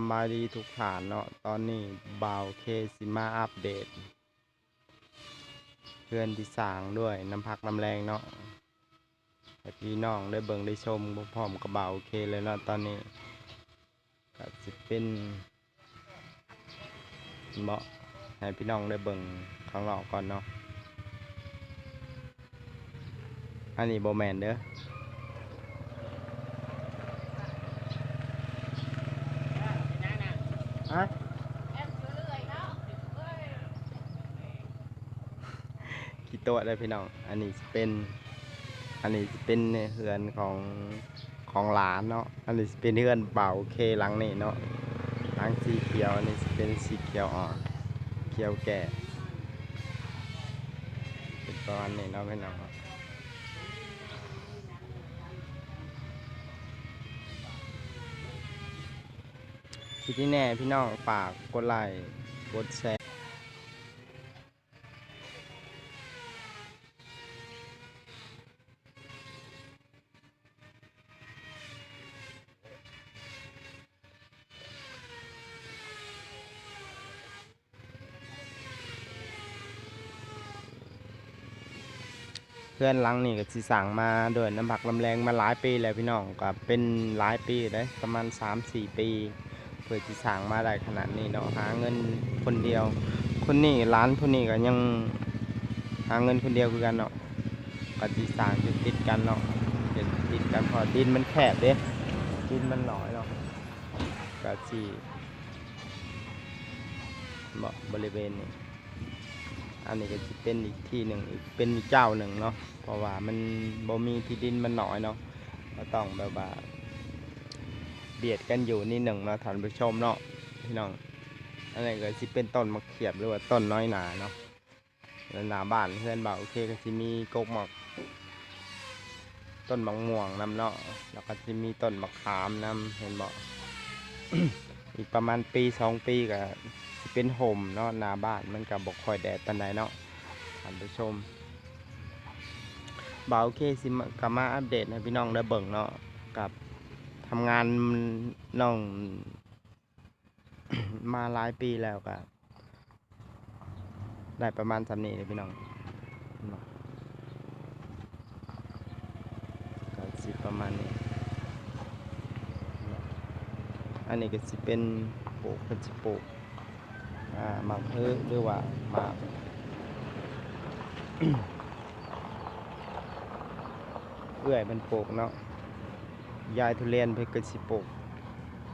ำบายดีทุกฐานเนาะตอนนี้บาวเคสิมาอัปเดต เพื่อนที่สางด้วยน้ำพักน้ำแรงเนาะให้พี่น้องได้เบิ่งได้ชมพร้อมกับบาวเคเลยเนาะตอนนี้ก็สิเป็นเบาะให้พี่น้องได้เบิ่งข้างนอกก่อนเนาะอันนี้โบแมนเด้อ ฮะกี่ตัวเลยพี่น้อง อันนี้เป็น อันนี้เป็นเฮือนของของหลานเนาะ อันนี้เป็นเฮือนเบาเคหลังนี่เนาะหลังสีเขียว อันนี้เป็นสีเขียวอ่อน เขียวแก่เป็นประมาณนี้เนาะพี่น้อง ครับที่ที่แน่พี่น้องฝากกดไลค์กดแชร์เพื่อนหลังนี่ก็สิสั่งมาด้วยน้ำผักลำแรงมาหลายปีแล้วพี่น้องก็เป็นหลายปีเลยประมาณ 3-4 ปี เพื่อที่สั่งมาได้ขนาดนี้เนาะหาเงินคนเดียว คนนี้ร้านคนนี้ก็ยังหาเงินคนเดียวคือกันเนาะก็ที่สั่งติดติดกันเนาะติดติดกันเพอดินมันแคบเด้ดินมันหน่อยเนาะก็สิเหมาะบริเวณนี้อันนี้ก็จะเป็นอีกที่หนึ่งอีกเป็นอีกเจ้าหนึ่งเนาะเพราะว่ามันบ่มีที่ดินมันน้อยเนาะก็ต้องแบบว่า เบียดกันอยู่นี่หนึ่งเนาะท่านผู้ชมเนาะพี่น้องอันนี้ก็จะเป็นต้นมะเขียบหรือว่าต้นน้อยหนาเนาะแล้วหนาบ้านเพื่อนบ่าโอเคก็จะมีกกหมอกต้นมะม่วงนำเนาะแล้วก็จะมีต้นมะขามนำเห็นบ่อีกประมาณปีสองปีก็สิเป็นห่มเนาะหนาบ้านมันกับบกคอยแดดปานใดเนาะท่านผู้ชมบ่าวโอเคสิมากลับมาอัปเดตให้พี่น้องได้เบิ่งเนาะกับ ทำงานน้อง มาหลายปีแล้วก็ได้ประมาณสำนี้เลยพี่น้องก็สิประมาณนี้ อันนี้ก็สิเป็นปลูกเพิ่นสิปลูกอ่ามากพืชหรือว่ามาเอื้อยมันปลูกเนาะ ยายทุเรียนเพิ่นก็สิปลูก